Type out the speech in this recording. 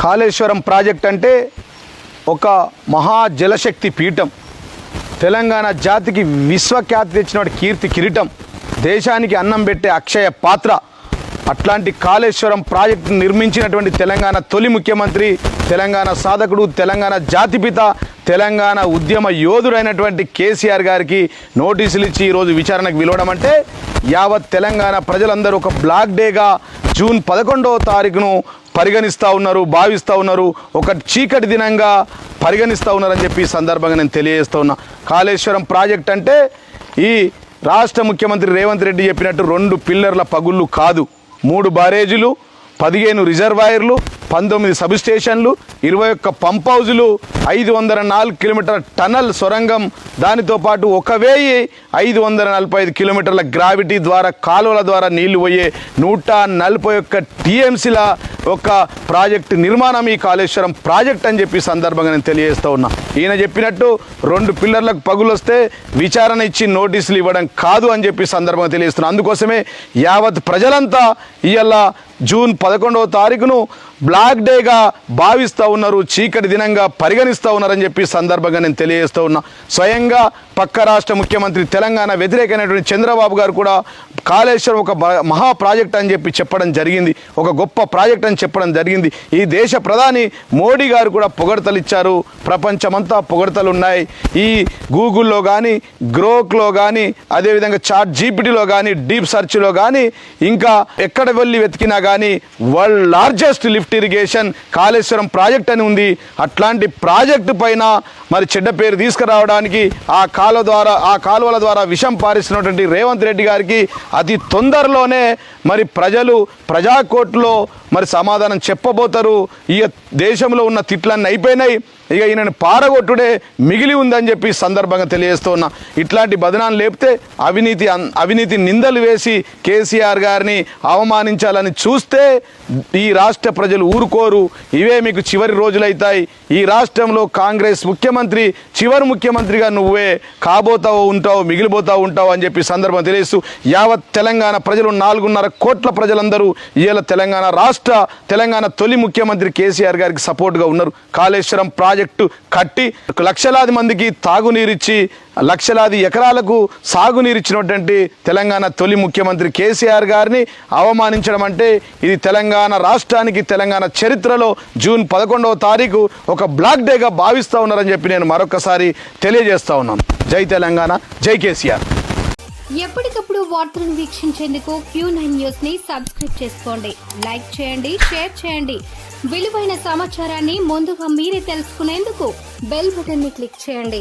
Kaleshwaram project అంటే ఒక మహా జలశక్తి పీఠం. తెలంగాణ జాతికి విశ్వఖ్యాతి తెచ్చినటువంటి కీర్తి కిరీటం. దేశానికి అన్నం పెట్టే అక్షయ పాత్ర. అట్లాంటి కాళేశ్వరం ప్రాజెక్టు నిర్మించినటువంటి తెలంగాణ తొలి ముఖ్యమంత్రి తెలంగాణ సాధకుడు తెలంగాణ జాతిపిత తెలంగాణ ఉద్యమ యోధుడైనటువంటి కేసీఆర్ గారికి నోటీసులు ఇచ్చి ఈరోజు విచారణకు పిలవడం అంటే యావత్ తెలంగాణ ప్రజలందరూ ఒక బ్లాక్ డేగా జూన్ పదకొండవ తారీఖును పరిగణిస్తూ ఉన్నారు భావిస్తూ ఉన్నారు. ఒక చీకటి దినంగా పరిగణిస్తూ ఉన్నారని చెప్పి ఈ సందర్భంగా నేను తెలియజేస్తూ ఉన్నా. కాళేశ్వరం ప్రాజెక్ట్ అంటే ఈ రాష్ట్ర ముఖ్యమంత్రి రేవంత్ రెడ్డి చెప్పినట్టు రెండు పిల్లర్ల పగుళ్ళు కాదు. మూడు బారేజీలు పదిహేను రిజర్వాయర్లు పంతొమ్మిది సబ్స్టేషన్లు ఇరవై ఒక్క పంప్ హౌజులు ఐదు వందల నాలుగు కిలోమీటర్ల టనల్ సొరంగం. దానితో పాటు ఒక వెయ్యి ఐదు వందల నలభై ఐదు కిలోమీటర్ల గ్రావిటీ ద్వారా కాలువల ద్వారా నీళ్ళు పోయే నూట నలభై ఒక్క టీఎంసీల ఒక ప్రాజెక్ట్ నిర్మాణం ఈ కాళేశ్వరం ప్రాజెక్ట్ అని చెప్పి సందర్భంగా నేను తెలియజేస్తూ ఉన్నా. ఈయన చెప్పినట్టు రెండు పిల్లర్లకు పగులు వస్తే విచారణ ఇచ్చి నోటీసులు ఇవ్వడం కాదు అని చెప్పి సందర్భంగా తెలియజేస్తున్నా. అందుకోసమే యావత్ ప్రజలంతా ఇవాళ జూన్ పదకొండవ తారీఖును బ్లాక్ డేగా భావిస్తూ ఉన్నారు చీకటి దినంగా పరిగణిస్తూ ఉన్నారని చెప్పి సందర్భంగా నేను తెలియజేస్తూ ఉన్నా. స్వయంగా పక్క రాష్ట్ర ముఖ్యమంత్రి తెలంగాణ వ్యతిరేకమైనటువంటి చంద్రబాబు గారు కూడా కాళేశ్వరం ఒక బ- మహా ప్రాజెక్ట్ అని చెప్పి చెప్పడం జరిగింది. ఒక గొప్ప ప్రాజెక్ట్ అని చెప్పడం జరిగింది. ఈ దేశ ప్రధాని మోడీ గారు కూడా పొగడతలు ఇచ్చారు ప్రపంచమంతా పొగడతలు ఉన్నాయి ఈ గూగుల్లో కానీ గ్రోక్లో కానీ అదేవిధంగా చాట్ జీపీటీలో కానీ డీప్ సెర్చ్లో కానీ ఇంకా ఎక్కడ వెళ్ళి వెతికినా కానీ world largest lift irrigation Kaleshwaram project అని ఉంది. అట్లాంటి ప్రాజెక్టు పైన మరి చెడ్డ పేరు తీసుకురావడానికి ఆ కాలువ ద్వారా ఆ కాలువల ద్వారా విషం పారిస్తున్నటువంటి రేవంత్ రెడ్డి గారికి అతి తొందరలోనే మరి ప్రజలు ప్రజాకోర్టులో మరి సమాధానం చెప్పబోతారు. ఇక దేశంలో ఉన్న తిట్లన్నీ అయిపోయినాయి. ఇక ఈయనను పారగొట్టుడే మిగిలి ఉందని చెప్పి సందర్భంగా తెలియజేస్తూ ఉన్నా. ఇట్లాంటి బదనాలు లేపితే అవినీతి అన్- అవినీతి నిందలు వేసి కేసీఆర్ గారిని అవమానించాలని చూస్తే ఈ రాష్ట్ర ప్రజలు ఊరుకోరు. ఇవే మీకు చివరి రోజులైతాయి. ఈ రాష్ట్రంలో కాంగ్రెస్ ముఖ్యమంత్రి చివరి ముఖ్యమంత్రిగా నువ్వే కాబోతావు ఉంటావు మిగిలిపోతావు ఉంటావు అని చెప్పి సందర్భం తెలియస్తూ యావత్ తెలంగాణ ప్రజలు నాలుగున్నర కోట్ల ప్రజలందరూ ఇవాళ తెలంగాణ రాష్ట్ర తెలంగాణ తొలి ముఖ్యమంత్రి కేసీఆర్ గారికి సపోర్ట్గా ఉన్నారు. కాళేశ్వరం ప్రాజెక్టు కట్టి లక్షలాది మందికి తాగునీరిచ్చి లక్షలాది ఎకరాలకు సాగునీరిచ్చినటువంటి తెలంగాణ తొలి ముఖ్యమంత్రి కేసీఆర్ గారిని అవమానించడం అంటే ఇది తెలంగాణ రాష్ట్రానికి తెలంగాణ చరిత్రలో జూన్ పదకొండవ తారీఖు ఒక బ్లాక్ డేగా భావిస్తూ ఉన్నారని చెప్పి నేను మరొకసారి తెలియజేస్తా ఉన్నాను. జై తెలంగాణ జై కేసీఆర్. ఎప్పటికప్పుడు వార్తలను వీక్షించేందుకు క్యూ నైన్ న్యూస్ని సబ్స్క్రైబ్ చేసుకోండి. లైక్ చేయండి షేర్ చేయండి. విలువైన సమాచారాన్ని ముందుగా మీరే తెలుసుకునేందుకు బెల్ బటన్ని క్లిక్ చేయండి.